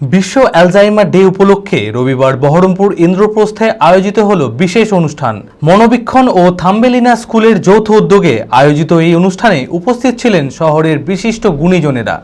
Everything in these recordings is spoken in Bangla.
বিশ্ব অ্যালজাইমার ডে উপলক্ষে রবিবার বহরমপুর ইন্দ্রপ্রস্থে আয়োজিত হল বিশেষ অনুষ্ঠান। মনোবীক্ষণ ও থাম্বেলিনা স্কুলের যৌথ উদ্যোগে আয়োজিত এই অনুষ্ঠানে উপস্থিত ছিলেন শহরের বিশিষ্ট গুণীজনেরা।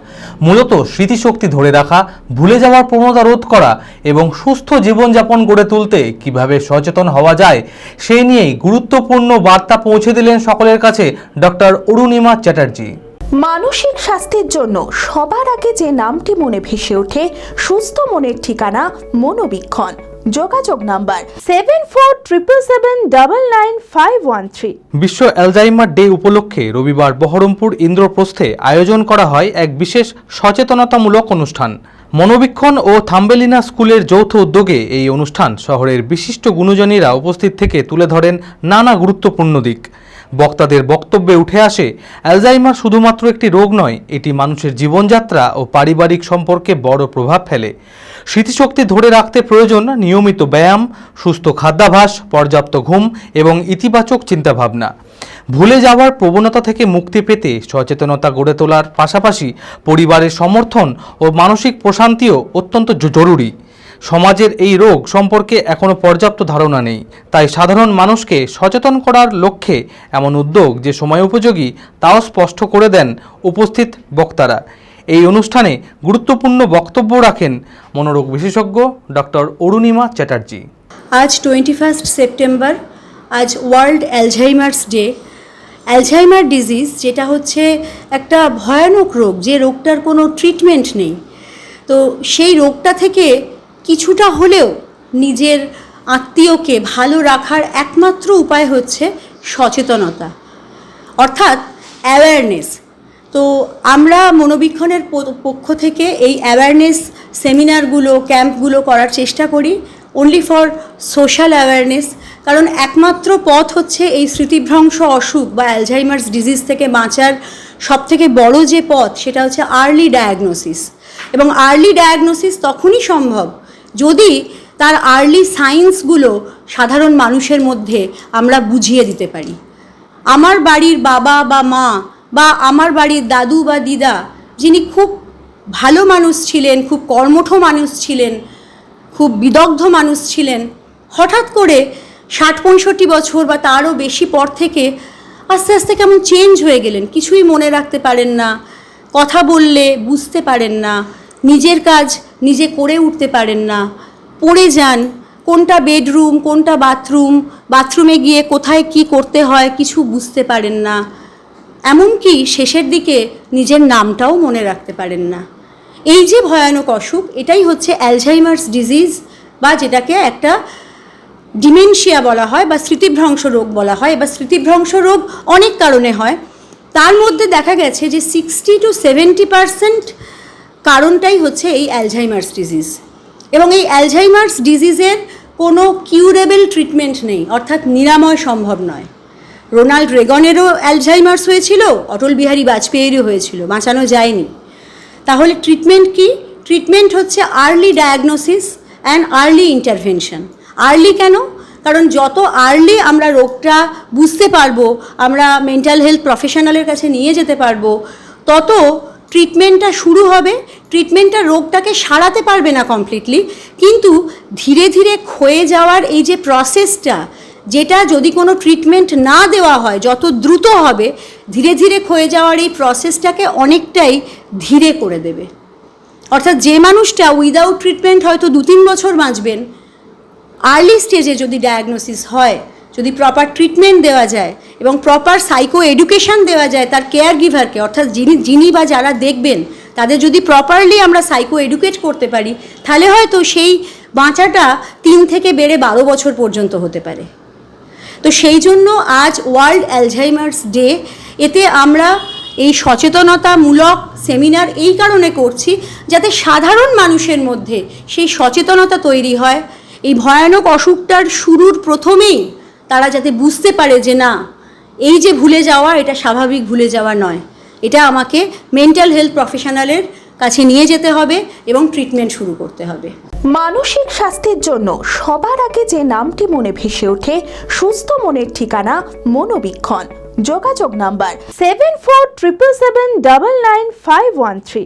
মূলত স্মৃতিশক্তি ধরে রাখা, ভুলে যাওয়ার প্রবণতা রোধ করা এবং সুস্থ জীবনযাপন গড়ে তুলতে কীভাবে সচেতন হওয়া যায় সেই নিয়েই গুরুত্বপূর্ণ বার্তা পৌঁছে দিলেন সকলের কাছে ডক্টর অরুণিমা চ্যাটার্জি। মানসিক স্বাস্থ্যের জন্য সবার আগে যে নামটি মনে ভেসে ওঠে, সুস্থ মনের ঠিকানা মনোবীক্ষণ। যোগাযোগ number seven four triple seven double nine five one three বিশ্ব অ্যালজাইমার ডে উপলক্ষে রবিবার বহরমপুর ইন্দ্রপ্রস্থে আয়োজন করা হয় এক বিশেষ সচেতনতামূলক অনুষ্ঠান। মনোবীক্ষণ ও থাম্বেলিনা স্কুলের যৌথ উদ্যোগে এই অনুষ্ঠান শহরের বিশিষ্ট গুণজনীরা উপস্থিত থেকে তুলে ধরেন নানা গুরুত্বপূর্ণ দিক। বক্তাদের বক্তব্যে উঠে আসে, অ্যালজাইমার শুধুমাত্র একটি রোগ নয়, এটি মানুষের জীবনযাত্রা ও পারিবারিক সম্পর্কে বড় প্রভাব ফেলে। স্মৃতিশক্তি ধরে রাখতে প্রয়োজন নিয়মিত ব্যায়াম, সুস্থ খাদ্যাভাস পর্যাপ্ত ঘুম এবং ইতিবাচক চিন্তাভাবনা। ভুলে যাওয়ার প্রবণতা থেকে মুক্তি পেতে সচেতনতা গড়ে তোলার পাশাপাশি পরিবারের সমর্থন ও মানসিক প্রশান্তিও অত্যন্ত জরুরি। সমাজের এই রোগ সম্পর্কে এখনও পর্যাপ্ত ধারণা নেই। তাই সাধারণ মানুষকে সচেতন করার লক্ষ্যে এমন উদ্যোগ যে সময় উপযোগী, তাও স্পষ্ট করে দেন উপস্থিত বক্তারা। এই অনুষ্ঠানে গুরুত্বপূর্ণ বক্তব্য রাখেন মনোরোগ বিশেষজ্ঞ ডক্টর অরুণিমা চ্যাটার্জি। আজ টোয়েন্টি ফার্স্ট সেপ্টেম্বর, আজ world Alzheimer's day. Alzheimer disease, যেটা হচ্ছে একটা ভয়ানক রোগ, যে রোগটার কোনো ট্রিটমেন্ট নেই। তো সেই রোগটা থেকে কিছুটা হলেও নিজের আত্মীয়কে ভালো রাখার একমাত্র উপায় হচ্ছে সচেতনতা। অর্থাৎ অ্যাওয়ারনেস তো আমরা মনোবীক্ষণের পক্ষ থেকে এই অ্যাওয়ারনেস সেমিনারগুলো ক্যাম্পগুলো করার চেষ্টা করি অনলি ফর সোশ্যাল অ্যাওয়ারনেস কারণ একমাত্র পথ হচ্ছে এই স্মৃতিভ্রংশ অসুখ বা অ্যালঝাইমার্স ডিজিজ থেকে বাঁচার সবথেকে বড় যে পথ সেটা হচ্ছে আর্লি ডায়াগনোসিস এবং আর্লি ডায়াগনোসিস তখনই সম্ভব যদি তার আর্লি সায়েন্সগুলো সাধারণ মানুষের মধ্যে আমরা বুঝিয়ে দিতে পারি। আমার বাড়ির বাবা বা মা বা আমার বাড়ির দাদু বা দিদা যিনি খুব ভালো মানুষ ছিলেন, খুব কর্মঠ মানুষ ছিলেন, খুব বিদগ্ধ মানুষ ছিলেন, হঠাৎ করে ষাট, পঁয়ষট্টি বছর বা তারও বেশি পর থেকে আস্তে আস্তে কেমন চেঞ্জ হয়ে গেলেন। কিছুই মনে রাখতে পারেন না, কথা বললে বুঝতে পারেন না, নিজের কাজ নিজে করে উঠতে পারেন না। পড়ে যান, কোনটা বেডরুম, কোনটা বাথরুম, বাথরুমে গিয়ে কোথায় কি করতে হয় কিছু বুঝতে পারেন না। এমনকি শেষের দিকে নিজের নামটাও মনে রাখতে পারেন না। এই যে ভয়ানক অসুখ, এটাই হচ্ছে অ্যালঝাইমার্স ডিজিজ বা যেটাকে একটা ডিমেনশিয়া বলা হয় বা স্মৃতিভ্রংশ রোগ বলা হয়। বা স্মৃতিভ্রংশ রোগ অনেক কারণে হয়। তার মধ্যে দেখা গেছে যে সিক্সটি টু সেভেন্টি পারসেন্ট কারণটাই হচ্ছে এই অ্যালঝাইমার্স ডিজিজ এবং এই অ্যালঝাইমার্স ডিজিজের কোনো কিউরেবল ট্রিটমেন্ট নেই, অর্থাৎ নিরাময় সম্ভব নয়। রোনাল্ড রেগনেরও অ্যালঝাইমার্স হয়েছিল, অটল বিহারী বাজপেয়ীরও হয়েছিল, বাঁচানো যায়নি। তাহলে ট্রিটমেন্ট কি? ট্রিটমেন্ট হচ্ছে early diagnosis and early intervention early কেন? কারণ যত আর্লি আমরা রোগটা বুঝতে পারব, আমরা মেন্টাল হেলথ প্রফেশনালের কাছে নিয়ে যেতে পারব, তত ট্রিটমেন্টটা শুরু হবে, ট্রিটমেন্টটা রোগটাকে সারাতে পারবে না কমপ্লিটলি কিন্তু ধীরে ধীরে ক্ষয়ে যাওয়ার এই যে প্রসেসটা যেটা যদি কোনো ট্রিটমেন্ট না দেওয়া হয়, যত দ্রুত হবে, ধীরে ধীরে ক্ষয়ে যাওয়ার এই প্রসেসটাকে অনেকটাই ধীরে করে দেবে। অর্থাৎ যে মানুষটা উইদাউট ট্রিটমেন্ট হয়তো দু তিন বছর বাঁচবেন আর্লি স্টেজে যদি ডায়াগনোসিস হয় যদি প্রপার ট্রিটমেন্ট দেওয়া যায় এবং প্রপার সাইকো এডুকেশন দেওয়া যায় তার কেয়ার গিভারকে অর্থাৎ যিনি যিনি বা যারা দেখবেন, তাদের যদি প্রপারলি আমরা সাইকো এডুকেট করতে পারি, তাহলে হয়তো সেই বাঁচাটা তিন থেকে বেড়ে বারো বছর পর্যন্ত হতে পারে। তো সেই জন্য আজ ওয়ার্ল্ড অ্যালঝাইমার্স ডে, এতে আমরা এই সচেতনতামূলক সেমিনার এই কারণে করছি যাতে সাধারণ মানুষের মধ্যে সেই সচেতনতা তৈরি হয়। এই ভয়ানক অসুখটার শুরুর প্রথমেই তারা যাতে বুঝতে পারে যে না, এই যে ভুলে যাওয়া, এটা স্বাভাবিক ভুলে যাওয়া নয়। এটা আমাকে মেন্টাল হেলথ প্রফেশনালের কাছে নিয়ে যেতে হবে এবং ট্রিটমেন্ট শুরু করতে হবে। মানসিক স্বাস্থ্যের জন্য সবার আগে যে নামটি মনে ভেসে ওঠে, সুস্থ মনের ঠিকানা মনোবীক্ষণ। যোগাযোগ number seven four triple seven double nine five one three